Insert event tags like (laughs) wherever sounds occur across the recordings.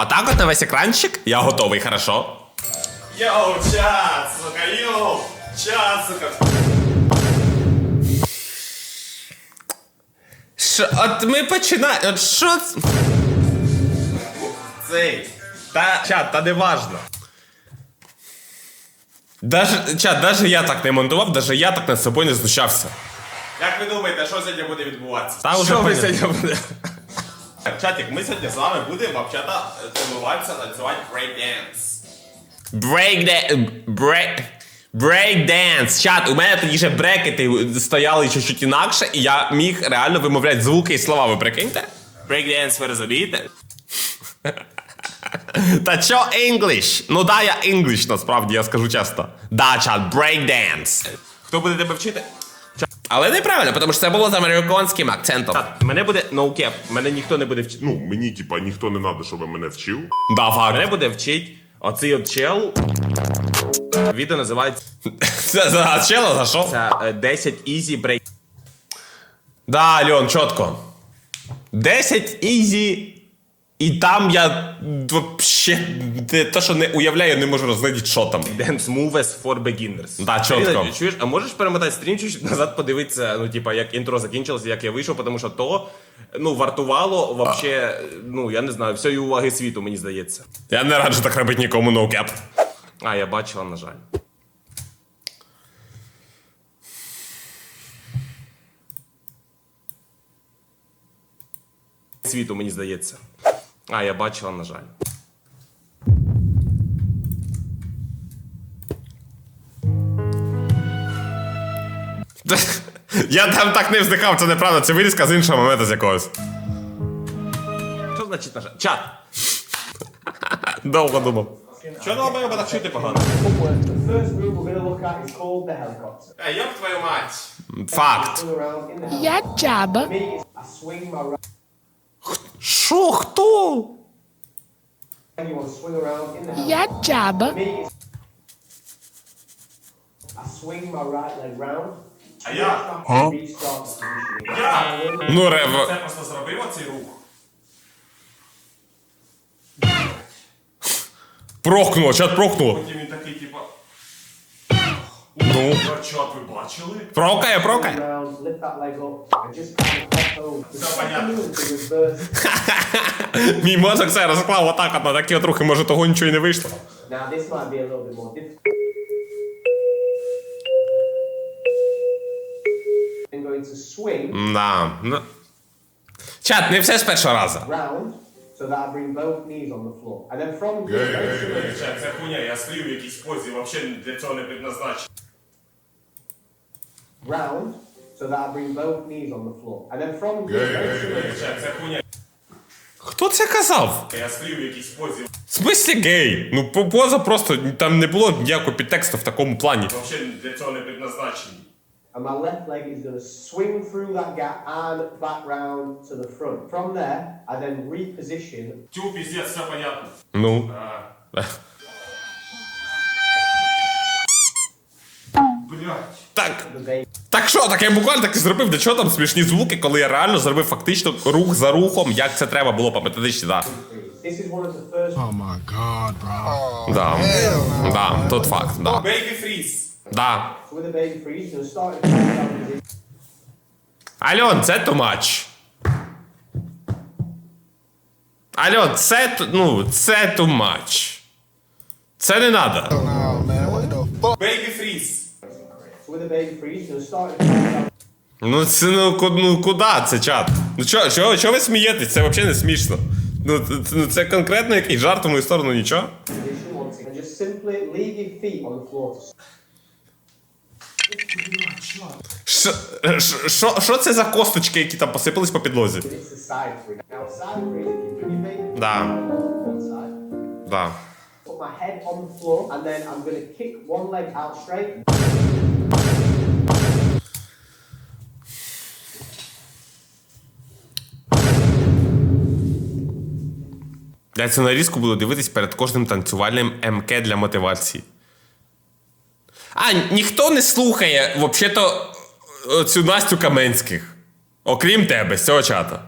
А так от на весь екранчик я готовий, хорошо. Йоу, чат, сука, йоу, чат, сука. Що, от ми починаємо. От що. це? Цей. Та, чат, та не важно. Даже, чат, даже я так не монтував, даже я так над собою не знущався. Як ви думаєте, що сьогодні буде відбуватися? Та ви понятно. сьогодні буде? Чатик, ми сьогодні з вами будемо взагалі тренуватися танцювати брейк-денс. Dance. Чат, у мене тоді ще брекети стояли чуть-чуть інакше, і я міг реально вимовляти звуки і слова, ви прикиньте? Брейк-денс, ви розумієте? (laughs) Та чо English? Ну да, я English, насправді, я скажу чесно. Да, чат, dance. Хто буде тебе вчити? Але неправильно, тому що це було з американським акцентом. Чат, мене буде ноукеп, мене ніхто не буде вчити. Ну, мені, типа, ніхто не треба, щоб мене вчив. Да, Мене буде вчить оцей от чел. Відео називається (laughs) Це за чела за що? е, 10 easy break. Да, Альон, чітко. 10 ізі. І там я вообще те, те, що не уявляю, не можу розглядіти, що там. Dance moves for beginners. Да, чітко. Каріна, Чуєш, а можеш перемотати стрім чуть назад подивитися, ну, типа, як інтро закінчилося, як я вийшов, тому що то, ну, вартувало вообще, ну, я не знаю, всієї уваги світу, мені здається. Я не раджу так робити нікому ноукеп. А, я бачила, на жаль. Світу, мені здається. А, я бачила, на жаль. (laughs) Я там так не вздихав, це неправда, це вирізка з іншого моменту з якогось. Що значить на жаль? Чат! Довго думав. Що на обоє так чути погано? Ей, йоп твою мать! Факт. Я helicopter. Що, хто? Я Джаба. А я? Position. Я? Ну, рев. Це просто зробив оцей рух. Прохнуло, чат прохнуло. Потім він. Ну. Чат, ви бачили? Прокає, прокає. Все понятно. (laughs) Мій мозок це розклав отак на такі от рухи, може того нічого і не вийшло. Now this might be a little bit more difficult. I'm going to swing Да. Ну. Чат, не все з першого разу. round so that I bring both knees on the floor. And then from here, very. Чат, це хуйня, я сплю в якійсь позі, взагалі для цього не предназначений. Round so that I bring both knees on the floor. And then from here, very similar. Чат, це хуйня, Хто це казав? я сплю в якійсь позі, В смислі гей? Ну, по- поза просто там не було ніякого підтексту в такому плані. взагалі для цього не предназначений. And my left leg is going to swing through that gap and back round to the front. From there, I then reposition. Тю, піздець, все понятно. Ну. А, (laughs) блядь. Так. Так що, так я буквально так і зробив. Для чого там смішні звуки, коли я реально зробив фактично рух за рухом, як це треба було по методичці, да. Oh my god, bro. Да. Да, тут факт, да. Да. Baby freeze, position. Альон, це too much. Альон, це, ну, це too much. Це не надо. Oh man, with a baby freeze, to start Ну це ну, ку- ну куди це чат? Ну чого, чого, чого ви смієтесь? Це взагалі не смішно. Ну це, ну, це конкретно якийсь жарт в мою сторону, нічого. position once again. And just simply leave your feet on the floor. Що- що- Що що це за косточки, які там посипались по підлозі? It's the side freeze. Now side freeze, if you bring your feet Да, one side, да. put my head on the floor, and then I'm going to kick one leg out straight. Я цю нарізку буду дивитись перед кожним танцювальним МК для мотивації. А, ніхто не слухає, взагалі-то, цю Настю Каменських. Окрім тебе, з цього чата.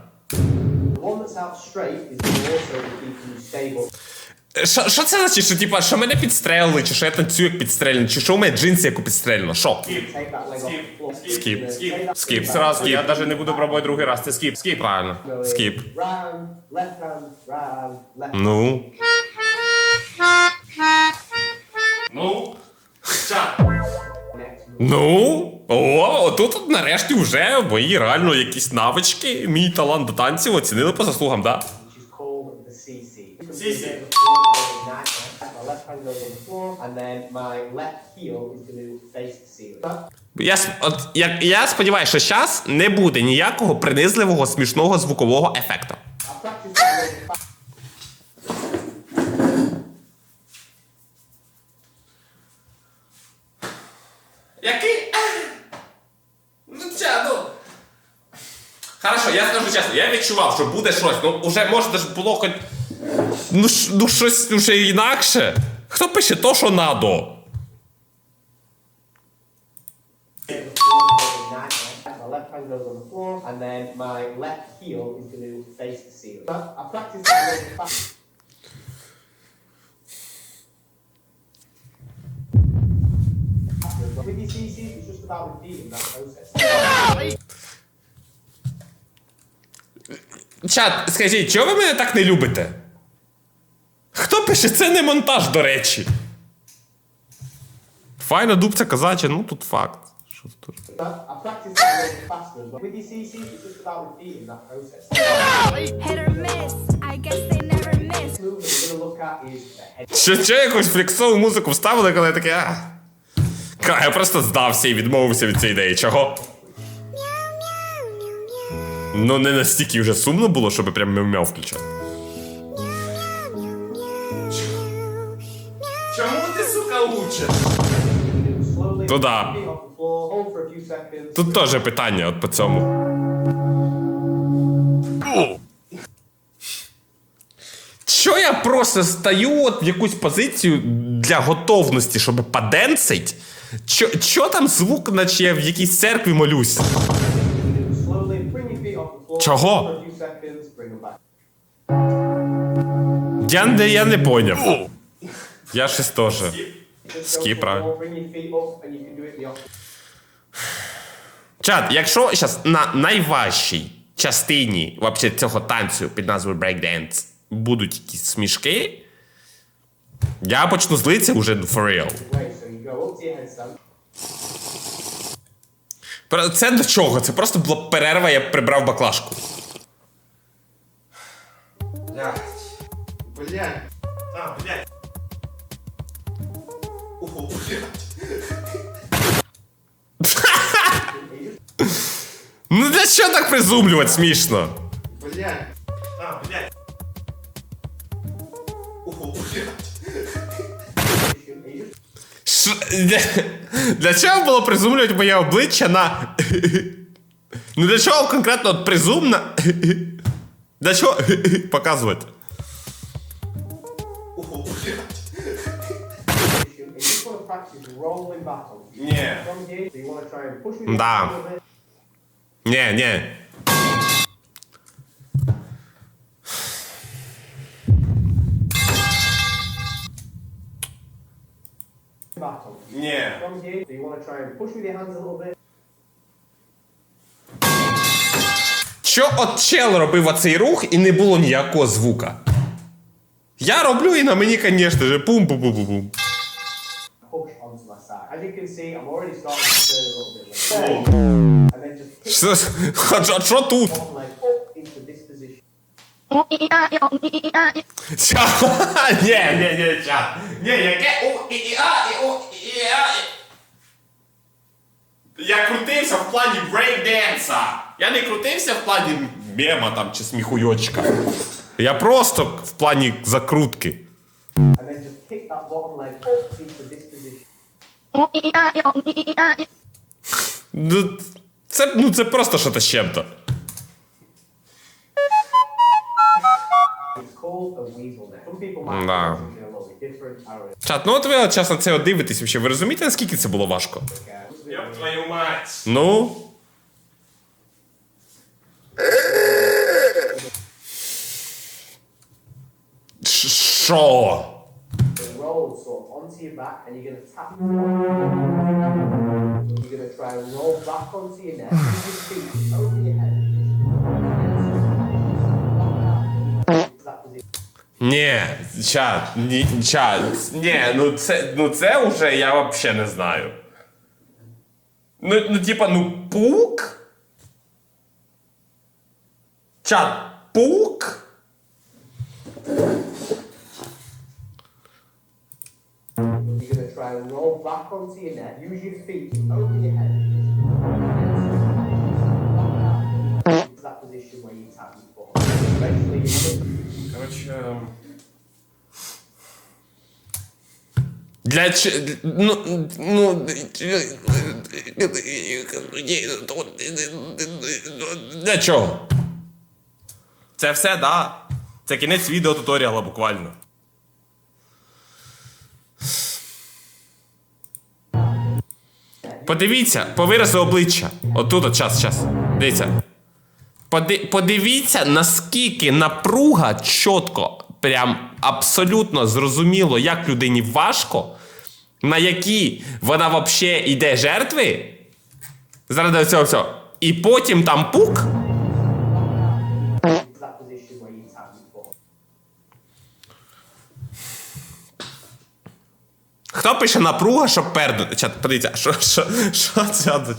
Be keeping. Що, що це значить? Що типа, що мене підстрелили, чи що я танцюю як підстрелено, чи що у мене джинси яку підстрелено? Що? Floor. Скіп. Скіп. Сразу. Я навіть не буду пробувати другий раз. Це скіп. Скіп. Правильно. Скіп. Ну. Ну. Ну. О, тут нарешті вже мої реально якісь навички, мій талант до танців оцінили по заслугам, да? which is called the And then my left heel is going to face the ceiling. Я, от, я, я сподіваюся, що зараз не буде ніякого принизливого смішного звукового ефекту. Який? Ну ця, ну. Хорошо, я скажу чесно, я відчував, що буде щось. Ну, уже може було хоч. Ну, ну щось вже інакше. Хто пише то, що надо? Чат, скажіть, чого ви мене так не любите? Хто пише, це не монтаж, до речі. Файна дубця казача, ну тут факт. Що тут? I practice. Що, якусь фліксову музику вставили, коли я такий, а. Ка- Я просто здався і відмовився від цієї ідеї. Чого? Ну, не настільки вже сумно було, щоб прям мяу-мяу включати. Few seconds. Тут теж питання от по цьому. Що я просто стою от в якусь позицію для готовності, щоб поденсить? Чо, чо там звук, наче я в якійсь церкві молюсь? Чого? Я, я не поняв. Я щось теж. The opposite. Чат, якщо зараз на найважчій частині вообще, цього танцю під назвою breakdance будуть якісь смішки, я почну злитися уже for real. Це до чого? Це просто була перерва, я прибрав баклажку. Блядь. Блядь. А, блядь. Уху, блядь. Ну для чого так призумлювати смішно? Блядь. А, блядь. Уху, блядь. Ш... Для... для чого було призумлювати моє обличчя на. (laughs) Ну для чого конкретно от призум на. (laughs) Для чого (laughs) показувати? Your Да. Ні, ні. Ні. From here, so you want to try and push with your hands a little bit. Що от чел робив оцей рух і не було ніякого звука? Я роблю і на мені, звісно ж, пум-пум-пум-пум. push onto my side. As you can see, I'm already starting to turn a little bit like And then just kick Що, а що- тут? one leg up into this position. Ча... Ні, ні, ні, ча. Ні, яке у і і а, і у і а. і- Я крутився в плані брейкденса. Я не крутився в плані мема там чи сміхуйочка. Я просто в плані закрутки. And then just kick that bottom leg up into this position. Ну, це, ну, це просто що-то з чим-то. Да. Чат, ну от ви от чесно це от дивитесь вообще. Ви розумієте, наскільки це було важко? Ёб твою мать. Ну. Ш- Що? So roll so onto your back and you're gonna tap. You're gonna try and roll back onto your neck. Use your feet over your head. That position. Ні, чат, ні, чат, ні, ну це, ну це вже я взагалі не знаю. Ну, ну типа, ну пук? Чат, пук? You're gonna try and roll back onto your neck. Use your feet over your head. That position where you tap your foot. Eventually, you're Короче. Для ч... Ну, ну... Для чого? Це все, да. Це кінець відео туторіала буквально. Подивіться, по виразу обличчя. Отут, от, час, час. Дивіться. Поди, подивіться, наскільки напруга чітко, прям абсолютно зрозуміло, як людині важко, на які вона взагалі йде жертви. Заради цього всього. І потім там пук. Хто пише напруга, щоб пернути? Чат, подивіться, що, що, що це за?